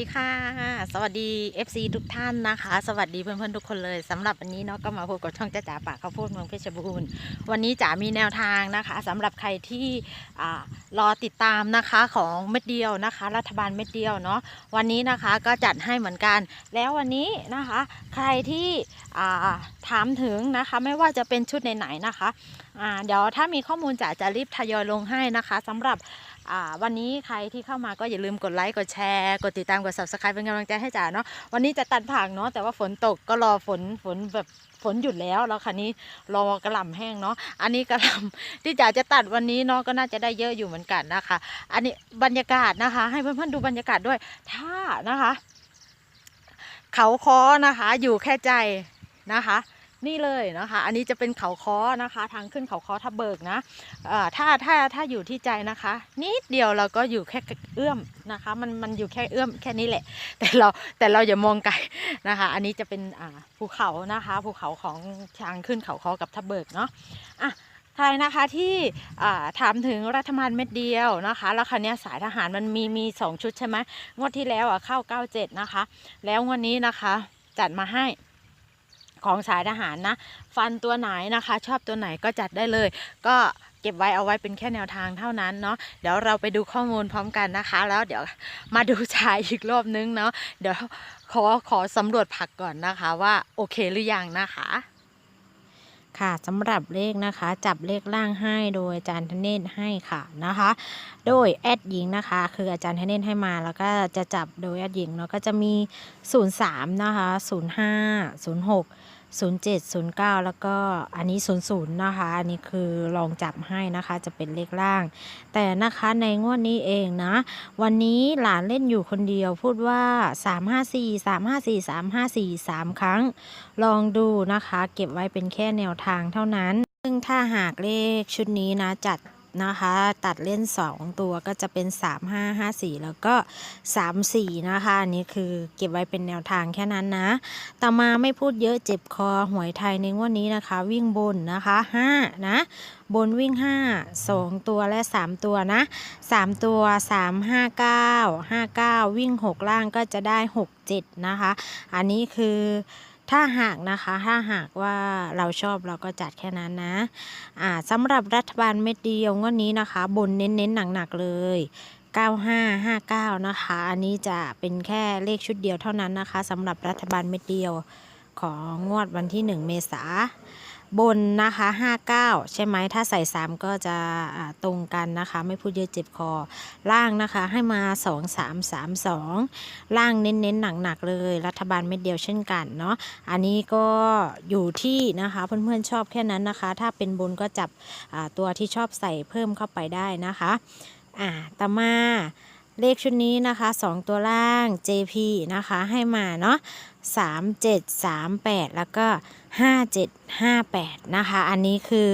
ดีค่ะ สวัสดี FC ทุกท่านนะคะ สวัสดีเพื่อนๆทุกคนเลยสำหรับวันนี้เนาะก็มาพบกับช่องจ้าจ๋าปากข้าวโพดเมืองเพชรบูรณ์วันนี้จ๋ามีแนวทางนะคะสำหรับใครที่รอติดตามนะคะของเม็ดเดียวนะคะ รัฐบาลเม็ดเดียวเนาะวันนี้นะคะก็จัดให้เหมือนกัน แล้ววันนี้นะคะ ใครที่ถามถึงนะคะ ไม่ว่าจะเป็นชุดไหนๆนะคะเดี๋ยวถ้ามีข้อมูลจ๋าจะรีบทยอยลงให้นะคะสำหรับวันนี้ใครที่เข้ามาก็อย่าลืมกดไลค์กดแชร์กดติดตามกด subscribe เป็นกำลังใจให้จ๋าเนาะวันนี้จะตัดผักเนาะแต่ว่าฝนตกก็รอฝนฝนแบบฝนหยุดแล้วแล้วคันนี้รอกระหล่ำแห้งเนาะอันนี้กระหล่ำที่จ๋าจะตัดวันนี้เนาะก็น่าจะได้เยอะอยู่เหมือนกันนะคะ อันนี้บรรยากาศนะคะ ให้เพื่อนๆดูบรรยากาศด้วย ถ้านะคะ เขาคอนะคะ อยู่แค่ใจนะคะ นี่เลยนะคะ อันนี้จะเป็นเขาค้อนะคะ ทางขึ้นเขาค้อทับเบิกนะถ้าถ้าถ้าอยู่ที่ใจนะคะ นิดเดียวเราก็อยู่แค่เอื้อมนะคะ มันมันอยู่แค่เอื้อมแค่นี้แหละ แต่เราแต่เราอย่ามองไกลนะคะ อันนี้จะเป็นภูเขานะคะภูเขาของทางขึ้นเขาค้อกับทับเบิกเนาะอะใครนะคะที่ถามถึงรัฐบาลเม็ดเดียวนะคะ แล้วคันนี้สายทหารมันมีมีสองชุดใช่ไหมงวดที่แล้วอะเข้า 97 นะคะ แล้วงวันนี้นะคะจัดมาให้ ของสายทหารนะ ฟันตัวไหนนะคะ ชอบตัวไหนก็จัดได้เลย ก็เก็บไว้เอาไว้เป็นแค่แนวทางเท่านั้นเนาะเดี๋ยวเราไปดูข้อมูลพร้อมกันนะคะ แล้วเดี๋ยวมาดูชายอีกรอบนึงเนาะเดี๋ยวขอขอสำรวจผักก่อนนะคะว่าโอเคหรือยังนะคะค่ะสำหรับเลขนะคะจับเลขล่างให้โดยอาจารย์ธเนศให้ค่ะนะคะ โดยแอดหญิงนะคะ คืออาจารย์ธเนศให้มาแล้วก็จะจับโดยแอดหญิงเนาะก็จะมี 03 นะคะ 05 06 07 09 แล้วก็อันนี้ 00 นะคะ อันนี้คือลองจับให้นะคะจะเป็นเลขล่าง แต่นะคะในงวดนี้เองนะ วันนี้หลานเล่นอยู่คนเดียวพูดว่า 354 354 354 3 ครั้ง ลองดูนะคะ เก็บไว้เป็นแค่แนวทางเท่านั้น ซึ่งถ้าหากเลขชุดนี้นะจัด นะคะ ตัดเล่น 2 ตัวก็จะเป็น 3 5 5 4 แล้วก็ 3 4 นะคะ อันนี้คือเก็บไว้เป็นแนวทางแค่นั้นนะ ต่อมาไม่พูดเยอะเจ็บคอหวยไทยในงวดนี้นะคะ วิ่งบนนะคะ 5 นะ บนวิ่ง 5 2 ตัวและ 3 ตัวนะ 3 ตัว 3 5 9 5 9 วิ่ง 6 ล่างก็จะได้ 6 7 นะคะ อันนี้คือ ถ้าหากนะคะถ้าหากว่าเราชอบเราก็จัดแค่นั้นนะอ่าสำหรับรัฐบาลเม็ดเดียวงวดนี้นะคะ บนเน้นๆหนักๆเลย9559 นะคะ อันนี้จะเป็นแค่เลขชุดเดียวเท่านั้นนะคะสำหรับรัฐบาลเม็ดเดียวของงวดวันที่ 1 เมษา บนนะคะ 59 ใช่ไหมถ้าใส่ 3 ก็จะตรงกันนะคะ ไม่พูดเยอะเจ็บคอ ล่างนะคะให้มา 2 3 3 2 ล่างเน้นๆ หนักๆ เลย รัฐบาลเม็ดเดียวเช่นกันเนาะอันนี้ก็อยู่ที่นะคะเพื่อนๆชอบแค่นั้นนะคะ ถ้าเป็นบนก็จับตัวที่ชอบใส่เพิ่มเข้าไปได้นะคะ อ่าต่อมา เลขชุดนี้นะคะ 2 ตัวล่าง JP นะคะ ให้มาเนาะ3 7 3 8 แล้วก็ 5 7 5 8 นะคะ อันนี้คือ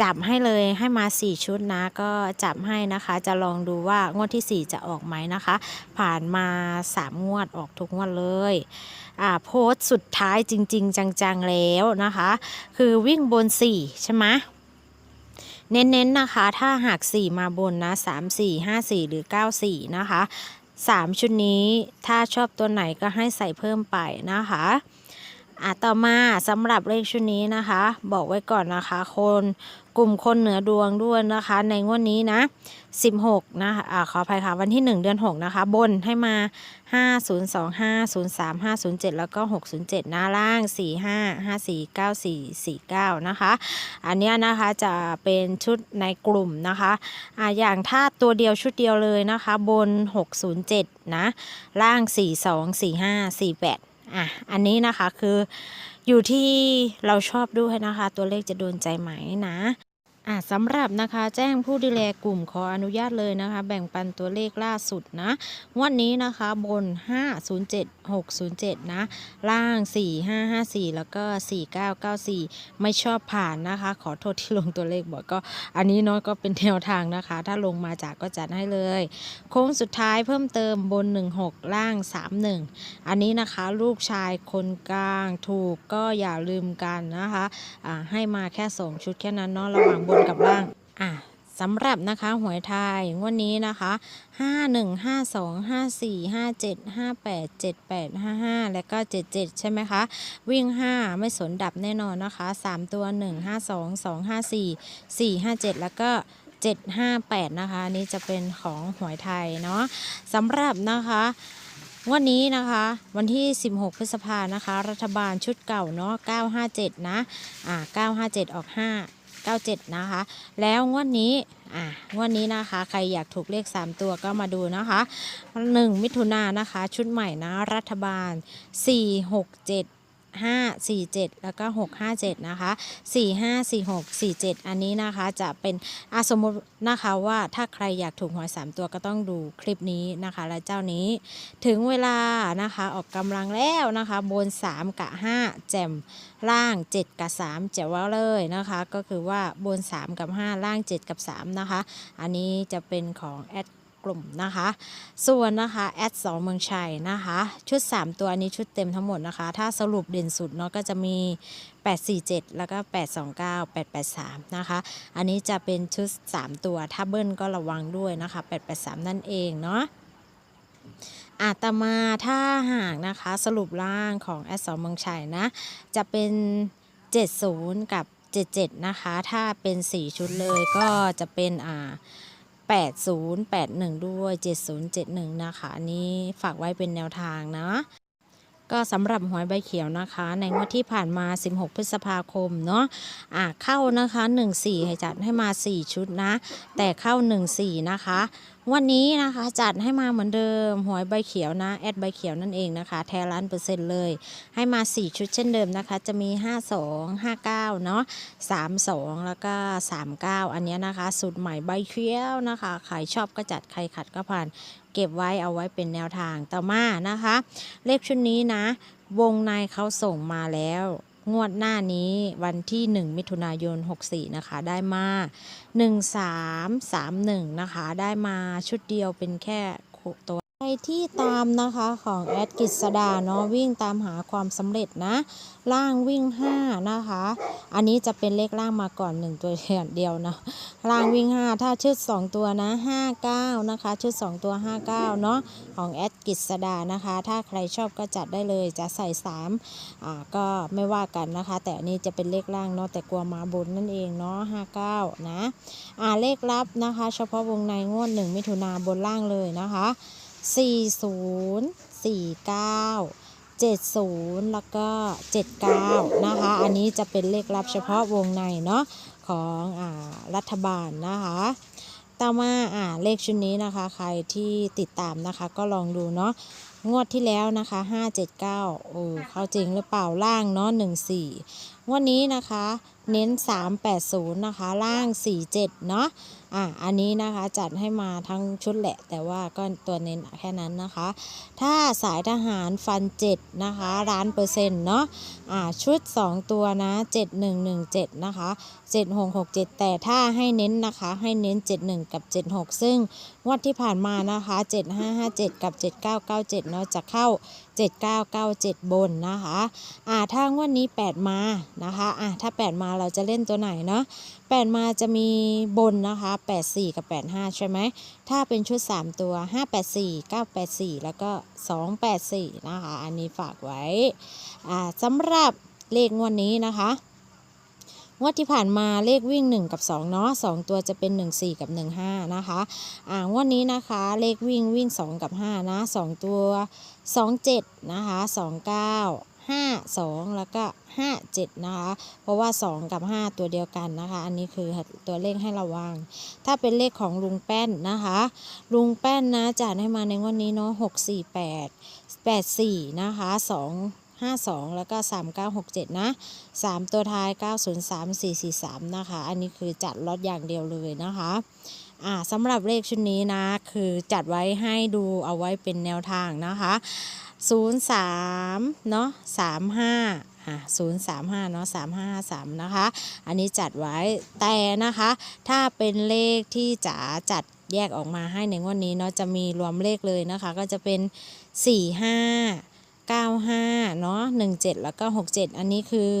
จับให้เลยให้มา 4 ชุดนะ ก็จับให้นะคะ จะลองดูว่างวดที่ 4 จะออกไหมนะคะ ผ่านมา 3 งวดออกทุกงวดเลยอ่าโพสต์สุดท้ายจริง ๆ จัง ๆ แล้วนะคะ คือวิ่งบน 4 ใช่ไหม เน้นๆนะคะ ถ้าหาก 4 มาบนนะ3 4 5 4 หรือ 9 4 นะคะ 3 ชุดนี้ถ้าชอบตัวไหนก็ให้ใส่เพิ่มไปนะคะ อะต่อมาสำหรับเลขชุดนี้นะคะ บอกไว้ก่อนนะคะ คนกลุ่มคนเหนือดวงด้วยนะคะ ในงวดนี้นะ 16 นะคะอ่าขออภัยค่ะ วันที่ 1 เดือน 6 นะคะ บนให้มา 5025 03507 แล้วก็ 607 หน้าล่าง 45 54 94 49 นะคะ อันเนี้ยนะคะจะเป็นชุดในกลุ่มนะคะอ่าอย่างถ้าตัวเดียวชุดเดียวเลยนะคะ บน 607 นะ ล่าง 42 45 48 อะอันนี้นะคะคืออยู่ที่เราชอบด้วยนะคะ ตัวเลขจะโดนใจไหมนะอะสำหรับนะคะแจ้งผู้ดูแลกลุ่มขออนุญาตเลยนะคะ แบ่งปันตัวเลขล่าสุดนะ วันนี้นะคะบน 507 607 นะ ล่าง 4554 แล้วก็ 4994 ไม่ชอบผ่านนะคะ ขอโทษที่ลงตัวเลขบอยก็ อันนี้เนาะก็เป็นแนวทางนะคะ ถ้าลงมาจากก็จัดให้เลย โค้งสุดท้ายเพิ่มเติมบน 16 ล่าง 31 อันนี้นะคะลูกชายคนกลางถูกก็อย่าลืมกันนะคะอ่าให้มาแค่ 2 ชุดแค่นั้นเนาะระหว่างบนกับล่างอะ สำหรับนะคะหวยไทยงวดนี้นะคะห้าหนึ่งห้าสองห้าสี่ห้าเจ็ดห้าแปดเจ็ดแปดห้าห้าแล้วก็เจ็ดเจ็ดใช่ไหมคะ วิ่งห้าไม่สนดับแน่นอนนะคะสามตัวหนึ่งห้าสองสองห้าสี่สี่ห้าเจ็ดแล้วก็758 นะคะนี้จะเป็นของหวยไทยเนาะสำหรับนะคะงวันนี้นะคะวันที่ 16 พฤษภานะคะ รัฐบาลชุดเก่าเนาะ957 นะอ่า957 ออก 5 97 นะคะ แล้วงวดนี้อะงวดนี้นะคะ ใครอยากถูกเลข 3 ตัวก็มาดูนะคะ 1 มิถุนายนนะคะ ชุดใหม่นะ รัฐบาล 4 6 7 5 4 7 แล้วก็ 6 5 7 นะคะ 4 5 4 6 4 7 อันนี้นะคะจะเป็นอสมมตินะคะว่าถ้าใครอยากถูกหวย 3 ตัวก็ต้องดูคลิปนี้นะคะ และเจ้านี้ถึงเวลานะคะออกกำลังแล้วนะคะ บน 3 กับ 5 แจมล่าง 7 กับ 3 แจ๋วเลยนะคะ ก็คือว่าบน 3 กับ 5 ล่าง 7 กับ 3 นะคะ อันนี้จะเป็นของแอด กลุ่มนะคะ ส่วนนะคะแอดสองเมืองชัยนะคะ ชุด 3 ตัวอันนี้ชุดเต็มทั้งหมดนะคะ ถ้าสรุปเด่นสุดเนาะก็จะมี 847 แล้วก็ 829 883 นะคะ อันนี้จะเป็นชุด 3 ตัว ถ้าเบิ้ลก็ระวังด้วยนะคะ 883 นั่นเองเนาะอาตมาถ้าหากนะคะสรุปร่างของแอดสองเมืองชัยนะ จะเป็น 70 กับ 77 นะคะ ถ้าเป็น 4 ชุดเลยก็จะเป็นอ่า 8081 ด้วย 7071 นะคะ อันนี้ฝากไว้เป็นแนวทางนะก็สำหรับหวยใบเขียวนะคะ ในงวดที่ผ่านมา 16 พฤษภาคมเนาะอะเข้านะคะ 14 ให้จัดให้มา 4 ชุดนะ แต่เข้า 14 นะคะ วันนี้นะคะจัดให้มาเหมือนเดิมหวยใบเขียวนะแอดใบเขียวนั่นเองนะคะแท้ล้านเปอร์เซ็นต์เลย ให้มา 4 ชุดเช่นเดิมนะคะ จะมี 52 59 เนาะ32 แล้วก็ 39 อันนี้นะคะสูตรใหม่ใบเขียวนะคะใครชอบก็จัดใครขัดก็ผ่าน เก็บไว้เอาไว้เป็นแนวทางต่อมานะคะ เลขชุดนี้นะ วงในเขาส่งมาแล้ว งวดหน้านี้วันที่ 1 มิถุนายน 64 นะคะ ได้มา 1331 นะคะ ได้มาชุดเดียวเป็นแค่ตัว ใครที่ตามนะคะของแอดกิษดาเนาะวิ่งตามหาความสำเร็จนะ ล่างวิ่ง 5 นะคะ อันนี้จะเป็นเลขล่างมาก่อน 1 ตัวเดียวนะล่างวิ่ง 5 ถ้าชุด 2 ตัวนะ 59 นะคะ ชุด 2 ตัว 59 เนาะของแอดกิษดานะคะ ถ้าใครชอบก็จัดได้เลยจะใส่3อ่าก็ไม่ว่ากันนะคะ แต่อันนี้จะเป็นเลขล่างเนาะแต่กลัวมาบนนั่นเองเนาะ59 นะอ่าเลขลับนะคะ เฉพาะวงในงวด 1 มิถุนาบนล่างเลยนะคะ 40 49 70 แล้วก็ 79 นะคะ อันนี้จะเป็นเลขลับเฉพาะวงในเนาะของอรัฐบาลนะคะต่อมาอ่าเลขชุดนี้นะคะ ใครที่ติดตามนะคะก็ลองดูเนาะงวดที่แล้วนะคะ579โอ้เข้าจริงหรือเปล่าล่างเนาะ14งวดนี้นะคะ เน้น 380 นะคะ ล่าง 47 เนาะอะอันนี้นะคะจัดให้มาทั้งชุดแหละ แต่ว่าก็ตัวเน้นแค่นั้นนะคะ ถ้าสายทหารฟัน 7 นะคะล้านเปอร์เซ็นต์เนาะอ่าชุด 2 ตัวนะ 7117 นะคะ 7667 แต่ถ้าให้เน้นนะคะให้เน้น 71 กับ 76 ซึ่งงวดที่ผ่านมานะคะ 7557 กับ 7997 เนาะจะเข้า 7997 บนนะคะอ่าถ้างวดนี้ 8 มานะคะอ่าถ้า 8 มาเราจะเล่นตัวไหนเนาะ8 มาจะมีบนนะคะ 84 กับ 85 ใช่ไหม ถ้าเป็นชุด 3 ตัว 584 984 แล้วก็ 284 นะคะ อันนี้ฝากไว้สำหรับเลขงวดนี้นะคะงวดที่ผ่านมาเลขวิ่ง 1 กับ2เนาะ2ตัวจะเป็น 1 4 กับ 1 5 นะคะอ่างวดนี้นะคะเลขวิ่งวิ่ง 2 กับ 5 นะ 2 ตัว 2 7 นะคะ 2 9 5 2 แล้วก็ 5 7 นะคะ เพราะว่า 2 กับ 5 ตัวเดียวกันนะคะ อันนี้คือตัวเลขให้ระวัง ถ้าเป็นเลขของลุงแป้นนะคะ ลุงแป้นนะจัดให้มาในวดนี้เนาะ6 4 8 8 4 นะคะ 2 5 2 แล้วก็ 3 9 6 7 นะ 3 ตัวท้าย 903 443 นะคะ อันนี้คือจัดล็อตอย่างเดียวเลยนะคะ อ่าสำหรับเลขชุดนี้นะ คือจัดไว้ให้ดูเอาไว้เป็นแนวทางนะคะ 03เนาะ35อะ035เนาะ3553นะคะ อันนี้จัดไว้แต่นะคะ ถ้าเป็นเลขที่จ๋าจัดแยกออกมาให้ในงวดนี้เนาะจะมีรวมเลขเลยนะคะ ก็จะเป็น 45 95เนาะ17 แล้วก็ 67 อันนี้คือ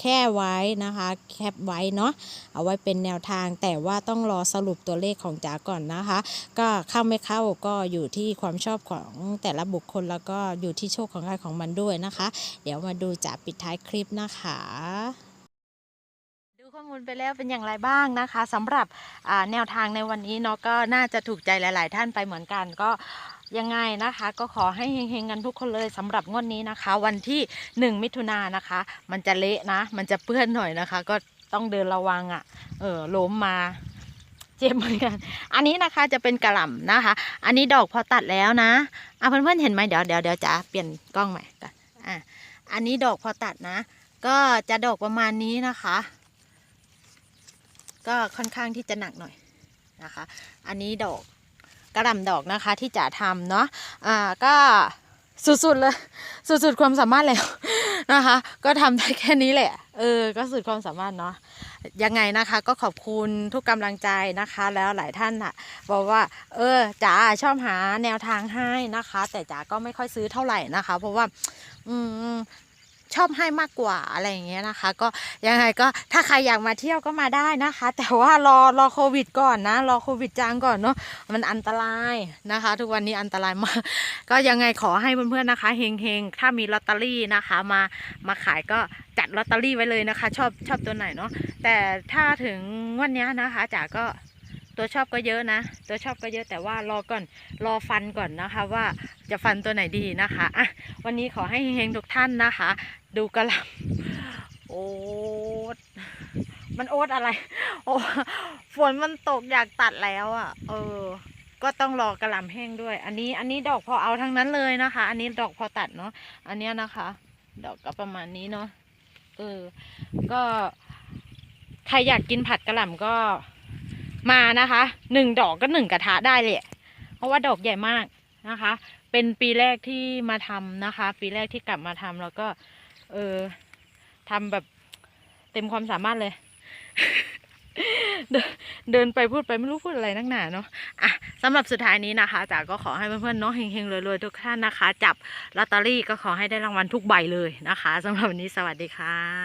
แค่ไว้นะคะ แคปไว้เนาะเอาไว้เป็นแนวทางแต่ว่าต้องรอสรุปตัวเลขของจ๋าก่อนนะคะ ก็เข้าไม่เข้าก็อยู่ที่ความชอบของแต่ละบุคคลแล้วก็อยู่ที่โชคของใครของมันด้วยนะคะ เดี๋ยวมาดูจ๋าปิดท้ายคลิปนะคะดูข้อมูลไปแล้วเป็นอย่างไรบ้างนะคะสำหรับแนวทางในวันนี้เนาะก็น่าจะถูกใจหลาย ๆ ท่านไปเหมือนกันก็ ยังไงนะคะ ก็ขอให้เฮงๆกันทุกคนเลยสำหรับงวดนี้นะคะ วันที่ 1 มิถุนายนนะคะ มันจะเละนะ มันจะเปื้อนหน่อยนะคะ ก็ต้องเดินระวังอะ่ะ เออล้มมาเจ็บเหมือนกัน อันนี้นะคะจะเป็นกระหล่ำนะคะ อันนี้ดอกพอตัดแล้วนะอะเพื่อนๆเห็นไหมเดี๋ยวเดี๋ยวเดี๋ยวจะเปลี่ยนกล้องใหม่ก่อนอะอันนี้ดอกพอตัดนะ ก็จะดอกประมาณนี้นะคะ ก็ค่อนข้างที่จะหนักหน่อยนะคะ อันนี้ดอก ระหล่ำดอกนะคะที่จะทำเนาะอ่าก็สุดๆเลยสุดๆความสามารถแล้วนะคะ ก็ทำได้แค่นี้แหละ เออ ก็สุดความสามารถเนาะยังไงนะคะ ก็ขอบคุณทุกกำลังใจนะคะ แล้วหลายท่านอะบอกว่า เออจ๋าชอบหาแนวทางให้นะคะ แต่จ๋าก็ไม่ค่อยซื้อเท่าไหร่นะคะ เพราะว่า อืม ชอบให้มากกว่าอะไรอย่างเงี้ยนะคะ ก็ยังไงก็ถ้าใครอยากมาเที่ยวก็มาได้นะคะ แต่ว่ารอรอโควิดก่อนนะ รอโควิดจางก่อนเนาะมันอันตรายนะคะ ทุกวันนี้อันตรายมาก ก็ยังไงขอให้เพื่อนๆนะคะเฮงๆถ้ามีลอตเตอรี่นะคะมามาขายก็จัดลอตเตอรี่ไว้เลยนะคะ ชอบชอบตัวไหนเนาะแต่ถ้าถึงวันนี้นะคะจ๋าก็ ตัวชอบก็เยอะนะ ตัวชอบก็เยอะแต่ว่ารอก่อนรอฟันก่อนนะคะ ว่าจะฟันตัวไหนดีนะคะอะวันนี้ขอให้เฮงทุกท่านนะคะ ดูกระหลำโอ๊ตมันโอ๊ตอะไร โอ้ฝนมันตกอยากตัดแล้วอะ เออ ก็ต้องรอกระหล่ำแห้งด้วย อันนี้ อันนี้ดอกพอเอาทั้งนั้นเลยนะคะ อันนี้ดอกพอตัดเนาะ อันเนี้ยนะคะ ดอกก็ประมาณนี้เนาะ เออ ก็ใครอยากกินผัดกระหล่ำก็ มานะคะหนึ่งดอกก็หนึ่งกระทะได้เลยเพราะว่าดอกใหญ่มากนะคะ เป็นปีแรกที่มาทำนะคะ ปีแรกที่กลับมาทำแล้วก็ เออทำแบบเต็มความสามารถเลยเดินเดินไปพูดไปไม่รู้พูดอะไรนักหนาเนาะอะสำหรับสุดท้ายนี้นะคะจ๋าก็ขอให้เพื่อนๆเนาะเฮงๆรวยๆทุกท่านนะคะ จับลอตเตอรี่ก็ขอให้ได้รางวัลทุกใบเลยนะคะสำหรับวันนี้สวัสดีค่ะ